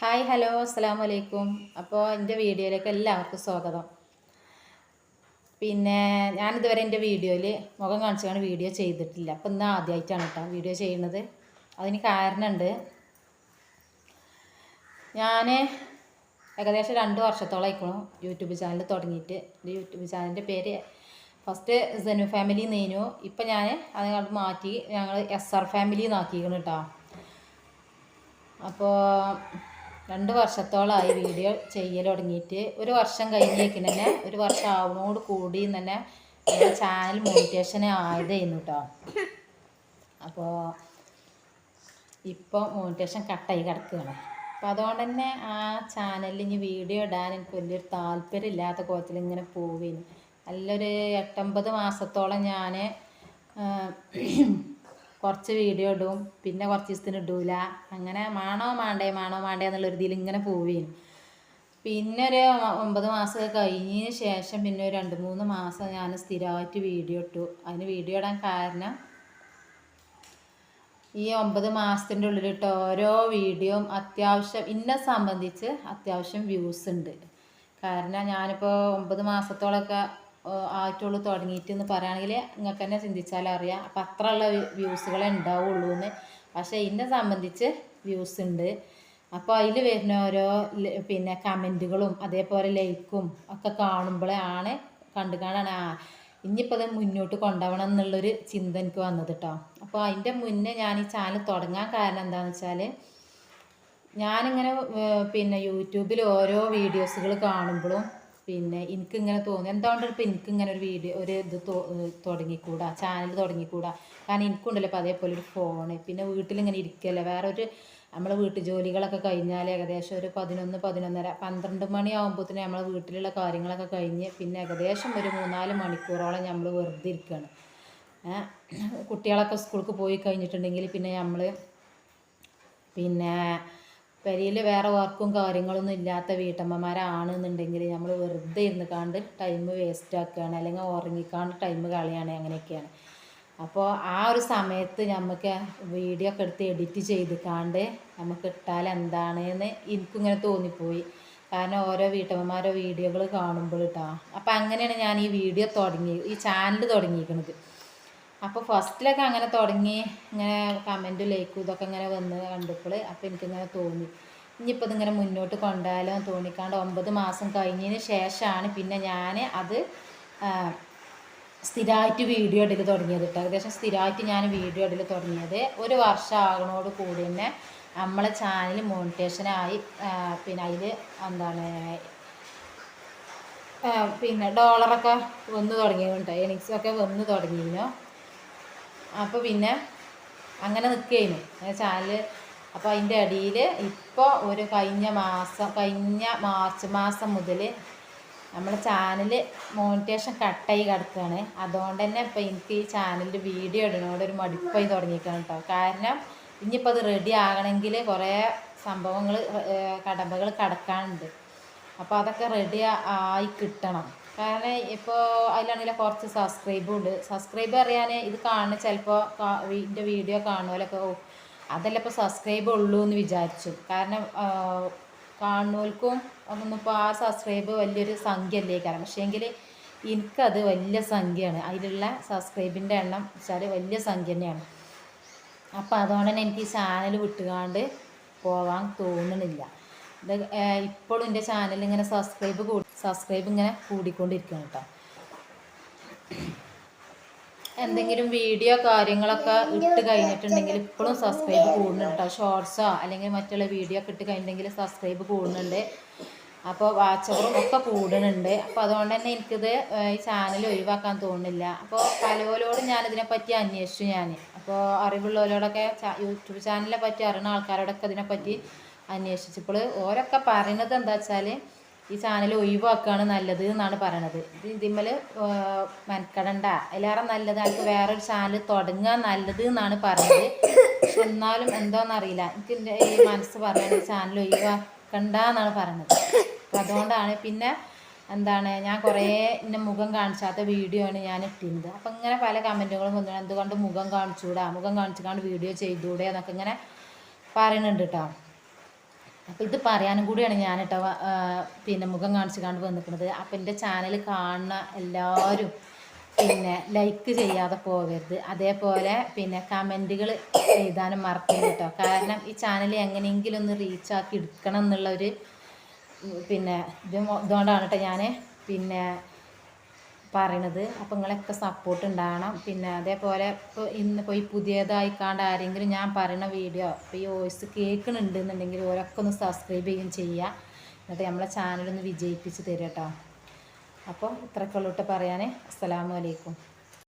Hi hello അസ്സാം വലൈക്കും അപ്പോൾ എന്റെ വീഡിയോയിലേക്ക് എല്ലാവർക്കും സ്വാഗതം. പിന്നെ ഞാനിതുവരെ എന്റെ വീഡിയോയിൽ മുഖം കാണിച്ചാണ് വീഡിയോ ചെയ്തിട്ടില്ല. അപ്പം ഇന്ന് ആദ്യമായിട്ടാണ് കേട്ടോ വീഡിയോ ചെയ്യുന്നത്. അതിന് കാരണമുണ്ട് ഞാൻ ഏകദേശം രണ്ട് വർഷത്തോളമായിക്കണം യൂട്യൂബ് ചാനൽ തുടങ്ങിയിട്ട്. എന്റെ യൂട്യൂബ് ചാനലിന്റെ പേര് ഫസ്റ്റ് സെനു ഫാമിലി നീനു. ഇപ്പം ഞാൻ അത് മാറ്റി ഞങ്ങൾ എസ് ആർ ഫാമിലി എന്നാക്കിക്കണം കേട്ടോ. അപ്പോൾ രണ്ട് വർഷത്തോളമായി വീഡിയോ ചെയ്യൽ തുടങ്ങിയിട്ട്. ഒരു വർഷം കഴിഞ്ഞേക്കിന് തന്നെ ഒരു വർഷം ആവുന്നോട് കൂടി തന്നെ ചാനൽ മോണിറ്റേഷൻ ആയതായിരുന്നു കേട്ടോ അപ്പോൾ ഇപ്പോൾ മോണിറ്റേഷൻ കട്ടായി കിടക്കുകയാണ്. അപ്പോൾ അതുകൊണ്ട് തന്നെ ആ ചാനലിൽ ഇനി വീഡിയോ ഇടാൻ എനിക്ക് വലിയൊരു താല്പര്യമില്ലാത്ത കോലത്തിൽ ഇങ്ങനെ പോവുകയും നല്ലൊരു എട്ടൊമ്പത് മാസത്തോളം ഞാൻ കുറച്ച് വീഡിയോ ഇടും. പിന്നെ കുറച്ച് ദിവസത്തിന് ഇടൂല. അങ്ങനെ മാണോ മാണ്ടേ മാണോ മാണ്ടേ എന്നുള്ള ഇതിൽ ഇങ്ങനെ പോവുകയും പിന്നെ ഒരു ഒമ്പത് മാസമൊക്കെ കഴിഞ്ഞതിന് ശേഷം പിന്നെ ഒരു രണ്ട് മൂന്ന് മാസം ഞാൻ സ്ഥിരമായിട്ട് വീഡിയോ ഇട്ടു. അതിന് വീഡിയോ ഇടാൻ കാരണം ഈ ഒമ്പത് മാസത്തിന്റെ ഉള്ളിലിട്ട് ഓരോ വീഡിയോയും അത്യാവശ്യം ഇന്നെ സംബന്ധിച്ച് അത്യാവശ്യം വ്യൂസ് ഉണ്ട്. കാരണം ഞാനിപ്പോൾ ഒമ്പത് മാസത്തോളമൊക്കെ ആയിട്ടുള്ളൂ തുടങ്ങിയിട്ട് എന്ന് പറയുകയാണെങ്കിൽ നിങ്ങൾക്ക് തന്നെ ചിന്തിച്ചാൽ അറിയാം. അപ്പം അത്രയുള്ള വ്യൂസുകളെ ഉണ്ടാവുള്ളൂ എന്ന് പക്ഷേ എന്നെ സംബന്ധിച്ച് വ്യൂസ് ഉണ്ട്. അപ്പോൾ അതിൽ വരുന്ന ഓരോ പിന്നെ കമന്റുകളും അതേപോലെ ലൈക്കും ഒക്കെ കാണുമ്പോഴാണ് കണ്ടു കാണാൻ ആ ഇനിയിപ്പോൾ അത് മുന്നോട്ട് കൊണ്ടുപോകണം എന്നുള്ളൊരു ചിന്ത എനിക്ക് വന്നത് കേട്ടോ അപ്പോൾ അതിന്റെ മുന്നേ ഞാൻ ഈ ചാനൽ തുടങ്ങാൻ കാരണം എന്താണെന്ന് വെച്ചാൽ ഞാനിങ്ങനെ പിന്നെ യൂട്യൂബിൽ ഓരോ വീഡിയോസുകൾ കാണുമ്പോഴും പിന്നെ എനിക്കിങ്ങനെ തോന്നി. എന്തുകൊണ്ടാണ് ഇപ്പം എനിക്കിങ്ങനെ ഒരു വീഡിയോ ഒരു ഇത് തുടങ്ങിക്കൂടാ ചാനൽ തുടങ്ങിക്കൂടാ. കാരണം എനിക്കുണ്ടല്ലോ ഇപ്പോൾ അതേപോലെ ഒരു ഫോണ് പിന്നെ വീട്ടിലിങ്ങനെ ഇരിക്കല്ലേ. വേറെ ഒരു നമ്മളെ വീട്ടു ജോലികളൊക്കെ കഴിഞ്ഞാൽ ഏകദേശം ഒരു പതിനൊന്ന് പതിനൊന്നര പന്ത്രണ്ട് മണിയാകുമ്പോഴത്തേനും നമ്മളെ വീട്ടിലുള്ള കാര്യങ്ങളൊക്കെ കഴിഞ്ഞ് പിന്നെ ഏകദേശം ഒരു മൂന്നാൽ മണിക്കൂറോളം നമ്മൾ വെറുതെ ഇരിക്കുകയാണ് കുട്ടികളൊക്കെ സ്കൂൾക്ക് പോയി കഴിഞ്ഞിട്ടുണ്ടെങ്കിൽ പിന്നെ നമ്മൾ പിന്നെ പെരയിൽ വേറെ വർക്കും കാര്യങ്ങളൊന്നും ഇല്ലാത്ത വീട്ടമ്മമാരാണെന്നുണ്ടെങ്കിൽ നമ്മൾ വെറുതെ ഇരുന്ന് കണ്ട് ടൈം വേസ്റ്റ് ആക്കുകയാണ് അല്ലെങ്കിൽ ഉറങ്ങിക്കാണ്ട് ടൈം കളയാണ് അങ്ങനെയൊക്കെയാണ്. അപ്പോൾ ആ ഒരു സമയത്ത് നമുക്ക് വീഡിയോ ഒക്കെ എടുത്ത് എഡിറ്റ് ചെയ്ത് കാണ്ട് നമുക്ക് ഇട്ടാൽ എന്താണെന്ന് എനിക്കിങ്ങനെ തോന്നിപ്പോയി. കാരണം ഓരോ വീട്ടമ്മമാരോ വീഡിയോകൾ കാണുമ്പോൾ കേട്ടോ അപ്പോൾ അങ്ങനെയാണ് ഞാൻ ഈ വീഡിയോ തുടങ്ങി ഈ ചാനൽ തുടങ്ങിയിരിക്കുന്നത് അപ്പോൾ ഫസ്റ്റിലൊക്കെ അങ്ങനെ തുടങ്ങി ഇങ്ങനെ കമന്റും ലൈക്കും ഇതൊക്കെ ഇങ്ങനെ വന്ന് കണ്ടപ്പോൾ അപ്പോൾ എനിക്കിങ്ങനെ തോന്നി. ഇനിയിപ്പോൾ ഇതിങ്ങനെ മുന്നോട്ട് കൊണ്ടുപോയാലോ തോന്നിക്കാണ്ട് ഒമ്പത് മാസം കഴിഞ്ഞതിന് ശേഷമാണ് പിന്നെ ഞാൻ അത് സ്ഥിരമായിട്ട് വീഡിയോ ഇടൽ തുടങ്ങിയത് കേട്ടോ. ഏകദേശം സ്ഥിരമായിട്ട് ഞാൻ വീഡിയോ ഇടൽ തുടങ്ങിയത് ഒരു വർഷം ആകണോട് കൂടി തന്നെ നമ്മളെ ചാനൽ മോണിറ്റേഷനായി പിന്നെ അതിൽ എന്താണ് പിന്നെ ഡോളറൊക്കെ വന്ന് തുടങ്ങിയിട്ടുണ്ട് ഒക്കെ വന്ന് തുടങ്ങിയിരുന്നു. അപ്പോൾ പിന്നെ അങ്ങനെ നിൽക്കുകയായിരുന്നു ചാനൽ അപ്പോൾ അതിന്റെ അടിയിൽ ഇപ്പോൾ ഒരു കഴിഞ്ഞ മാസം കഴിഞ്ഞ മാർച്ച് മാസം മുതൽ നമ്മുടെ ചാനൽ മോണിറ്റേഷൻ കട്ടായി കിടക്കുകയാണ് അതുകൊണ്ട് തന്നെ ഇപ്പോൾ എനിക്ക് ഈ ചാനലിൽ വീഡിയോ ഇടണോട് ഒരു മടുപ്പായി തുടങ്ങിയിരിക്കണം കേട്ടോ കാരണം ഇനിയിപ്പോൾ അത് റെഡി ആകണമെങ്കിൽ കുറേ സംഭവങ്ങൾ കടമ്പകൾ കടക്കാനുണ്ട്. അപ്പോൾ അതൊക്കെ റെഡി ആയി കിട്ടണം. കാരണം ഇപ്പോൾ അതിലാണെങ്കിൽ കുറച്ച് സബ്സ്ക്രൈബും ഉണ്ട്. സബ്സ്ക്രൈബ് അറിയാൻ ഇത് കാണുന്ന ചിലപ്പോൾ എന്റെ വീഡിയോ കാണുമല്ലൊക്കെ ഓ അതല്ല ഇപ്പോൾ സബ്സ്ക്രൈബ് ഉള്ളൂ എന്ന് വിചാരിച്ചു. കാരണം കാണുന്നവർക്കും അതൊന്നും ഇപ്പോൾ ആ സബ്സ്ക്രൈബ് വലിയൊരു സംഖ്യ അല്ലേ കാരണം. പക്ഷേ എങ്കിൽ എനിക്കത് വലിയ സംഖ്യയാണ്. അതിലുള്ള സബ്സ്ക്രൈബിന്റെ എണ്ണം വെച്ചാൽ വലിയ സംഖ്യ തന്നെയാണ്. അപ്പോൾ അതുകൊണ്ട് തന്നെ എനിക്ക് ഈ ചാനൽ വിട്ടുകാണ്ട് പോവാൻ തോന്നണില്ല. ഇപ്പോഴും എന്റെ ചാനൽ ഇങ്ങനെ സബ്സ്ക്രൈബ് കൂടി സബ്സ്ക്രൈബ് ഇങ്ങനെ കൂടിക്കൊണ്ടിരിക്കണം കേട്ടോ. എന്തെങ്കിലും വീഡിയോ കാര്യങ്ങളൊക്കെ ഇട്ട് കഴിഞ്ഞിട്ടുണ്ടെങ്കിൽ ഇപ്പോഴും സബ്സ്ക്രൈബ് കൂടുന്നുണ്ട് ഷോർട്സോ അല്ലെങ്കിൽ മറ്റുള്ള വീഡിയോ ഒക്കെ ഇട്ട് കഴിഞ്ഞിട്ടുണ്ടെങ്കിൽ സബ്സ്ക്രൈബ് കൂടുന്നുണ്ട്. അപ്പോൾ വാച്ചവറും ഒക്കെ കൂടുന്നുണ്ട്. അപ്പോൾ അതുകൊണ്ട് തന്നെ എനിക്കിത് ഈ ചാനൽ ഒഴിവാക്കാൻ തോന്നുന്നില്ല. അപ്പോൾ പലരോടും ഞാനിതിനെ പറ്റി അന്വേഷിച്ചു ഞാൻ അപ്പോൾ അറിവുള്ളവരോടൊക്കെ യൂട്യൂബ് ചാനലിനെ പറ്റി അറിയുന്ന ആൾക്കാരോടൊക്കെ ഇതിനെപ്പറ്റി അന്വേഷിച്ചപ്പോൾ ഓരൊക്കെ പറയുന്നത് എന്താ വെച്ചാൽ ഈ ചാനൽ ഒഴിവാക്കുകയാണ് നല്ലത് എന്നാണ് പറയണത്. ഇത് ഇതിമ്മൽ മെനക്കെടണ്ട. അതിലേറെ നല്ലത് എനിക്ക് വേറൊരു ചാനൽ തുടങ്ങുക നല്ലത് എന്നാണ് പറഞ്ഞത് എന്നാലും എന്താണെന്നറിയില്ല എനിക്ക് എന്റെ ഈ മനസ്സ് പറയുന്നത് ചാനൽ ഒഴിവാക്കണ്ട എന്നാണ് പറയുന്നത് അപ്പം അതുകൊണ്ടാണ് പിന്നെ എന്താണ് ഞാൻ കുറേ എന്റെ മുഖം കാണിച്ചാത്ത വീഡിയോ ആണ് ഞാൻ ഇട്ടിരുന്നത്. അപ്പം ഇങ്ങനെ പല കമന്റുകളും വന്നു. എന്തുകൊണ്ട് മുഖം കാണിച്ചുകൂടാ മുഖം കാണിച്ചുകൊണ്ട് വീഡിയോ ചെയ്തുകൂടെ എന്നൊക്കെ ഇങ്ങനെ പറയുന്നുണ്ട് കേട്ടോ അപ്പോൾ ഇത് പറയാനും കൂടിയാണ് ഞാൻ കേട്ടോ പിന്നെ മുഖം കാണിച്ച് കണ്ട് വന്നിക്കുന്നത് അപ്പം എന്റെ ചാനൽ കാണുന്ന എല്ലാവരും പിന്നെ ലൈക്ക് ചെയ്യാതെ പോകരുത്. അതേപോലെ പിന്നെ കമന്റുകൾ എഴുതാനും മറക്കരുത് കേട്ടോ. കാരണം ഈ ചാനൽ എങ്ങനെയെങ്കിലും ഒന്ന് റീച്ചാക്കി എടുക്കണം എന്നുള്ളൊരു പിന്നെ ഇത് ഇതുകൊണ്ടാണ് കേട്ടോ ഞാൻ പിന്നെ പറയണത്. അപ്പം നിങ്ങളൊക്കെ സപ്പോർട്ട് ഉണ്ടാകണം. പിന്നെ അതേപോലെ ഇപ്പോൾ ഇന്ന് ഇപ്പോൾ ഈ പുതിയതായി കാണ്ട് ആരെങ്കിലും ഞാൻ പറയുന്ന വീഡിയോ ഇപ്പോൾ ഈ വോയിസ് കേൾക്കുന്നുണ്ട് എന്നുണ്ടെങ്കിൽ ഓരൊക്കെ ഒന്ന് സബ്സ്ക്രൈബ് ചെയ്യുകയും ചെയ്യുക എന്നിട്ട് നമ്മളെ ചാനലൊന്ന് വിജയിപ്പിച്ച് തരും കേട്ടോ അപ്പോൾ ഇത്രയൊക്കെ പറയാനേ കേട്ടോ പറയാൻ അസ്സലാമു അലൈക്കും.